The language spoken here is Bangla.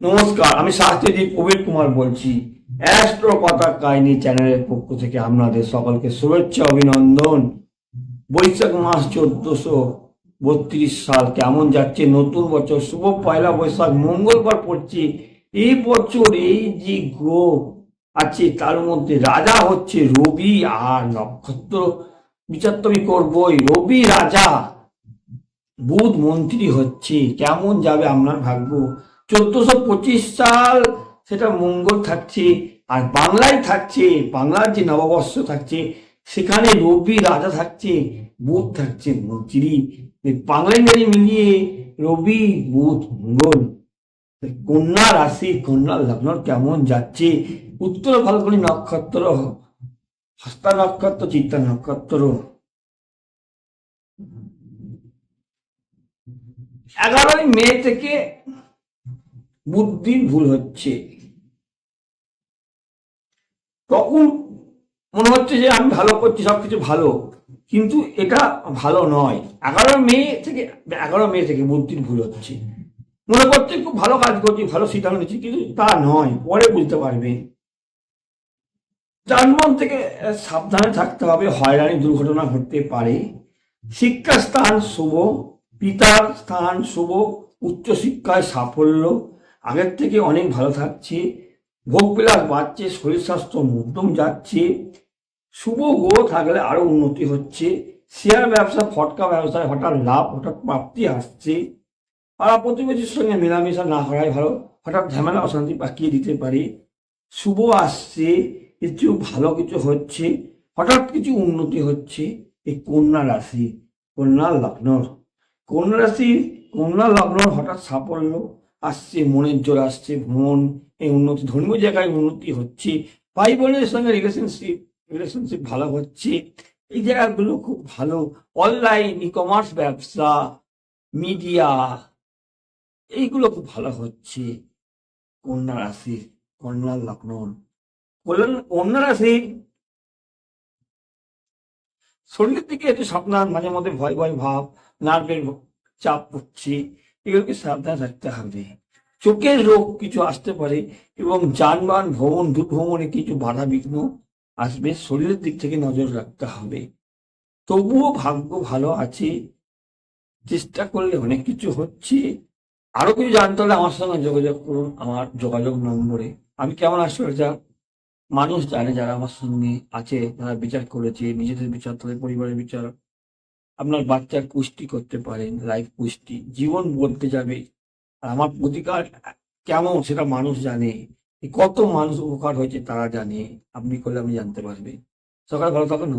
নমস্কার, আমি শাস্ত্রীজি প্রবীর কুমার বলছি। অ্যাস্ট্রো কথা কাহিনী চ্যানেলের পক্ষ থেকে আপনাদের সকলকে শুভেচ্ছা, অভিনন্দন। বৈশাখ মাস চোদ্দশো বত্রিশ সাল কেমন যাচ্ছে? নতুন বছর শুভ, পয়লা বৈশাখ, মঙ্গলবার পড়ছে। এই বছর এই যে গ্রহ আছে, তার মধ্যে রাজা হচ্ছে রবি আর নক্ষত্র। বিচার তো আমি রবি রাজা। বুধ মন্ত্রী হচ্ছে, কেমন যাবে আপনার ভাগ্য? চোদ্দশো পঁচিশ সাল সেটা মঙ্গল থাকছে, আর বাংলায় থাকছে, বাংলার যে নববর্ষ থাকছে, সেখানে রবি রাজা থাকছে, বুধ থাকছে মন্ত্রী। এই বাংলা ইংরেজি মিলিয়ে রবি, বুধ, মঙ্গল। কন্যা রাশি, কন্যা লগ্ন কেমন যাচ্ছে? উত্তর ফাল্গুনি নক্ষত্র, হস্তা নক্ষত্র, চিত্তা নক্ষত্র। এগারোই মে থেকে বুদ্ধির ভুল হচ্ছে। তখন মনে হচ্ছে যে আমি ভালো করছি, সবকিছু ভালো। কিন্তু এটা ভালো নয়। এগারো মে থেকে, এগারো মে থেকে বুদ্ধির ভুল হচ্ছে। মনে করছে খুব ভালো কাজ করছি, ভালো সিদ্ধান্ত নিচ্ছি, কিন্তু তা নয়, পরে বুঝতে পারবে। যানবাহন থেকে সাবধানে থাকতে হবে, হয়রানি দুর্ঘটনা ঘটতে পারে। শিক্ষা স্থান শুভ, পিতার স্থান শুভ, উচ্চশিক্ষায় সাফল্য আগের থেকে অনেক ভালো থাকছে। ভোগ বিলাস বাড়ছে, শরীর স্বাস্থ্য মধ্যম যাচ্ছে। শুভ গ্রহ থাকলে আরও উন্নতি হচ্ছে। শেয়ার ব্যবসা, ফটকা ব্যবসায় হঠাৎ লাভ, হঠাৎ প্রাপ্তি আসছে। পাড়া প্রতিবেশীর সঙ্গে মেলামেশা না করাই ভালো, হঠাৎ ঝামেলা, অশান্তি পাকিয়ে দিতে পারে। শুভ আসছে, কিছু ভালো কিছু হচ্ছে, হঠাৎ কিছু উন্নতি হচ্ছে। এই কন্যা রাশি, কন্যা লগ্নর কন্যা রাশি, কন্যা লগ্ন হঠাৎ সাফল্য আসছে, মনের জোর আসছে ভ্রমণ এই উন্নতি, ধর্মীয় জায়গায় উন্নতি হচ্ছে ভাই বোনের সঙ্গে রিলেশনশিপ রিলেশনশিপ ভালো হচ্ছে। এই জায়গাগুলো খুব ভালো। অনলাইন ই কমার্স ব্যবসা মিডিয়া এইগুলো খুব ভালো হচ্ছে। কন্যা রাশি, কন্যা লগ্ন কন্যা রাশি। শরীরের দিকে একটু সাবধান মাঝে মধ্যে ভয় ভয় ভাব, নার্ভের চাপ পড়ছে। এগুলোকে সাবধান থাকতে হবে। চোখের রোগ কিছু আসতে পারে এবং যানবাহন, ভ্রমণ, দুর্ভ্রমণে কিছু বাধা বিঘ্ন আসবে। শরীরের দিক থেকে নজর রাখতে হবে। তবুও ভাগ্য ভালো আছে। চেষ্টা করলে অনেক কিছু হচ্ছে। আরও কিছু জানতে হলে আমার সঙ্গে যোগাযোগ করুন আমার যোগাযোগ নম্বরে। আমি কেমন আসলে যা মানুষ জানে যারা আমার সঙ্গে আছে, তারা বিচার করেছে, নিজেদের বিচার, তাদের পরিবারের বিচার আপনার বাচ্চার পুষ্টি করতে পারেন লাইফ পুষ্টি, জীবন বলতে যাবে। আর আমার প্রতিকার কেমন সেটা মানুষ জানে। কত মানুষ উপকার হয়েছে তারা জানে। আপনি করলে আমি জানতে পারবে সকাল ভালো থাকুন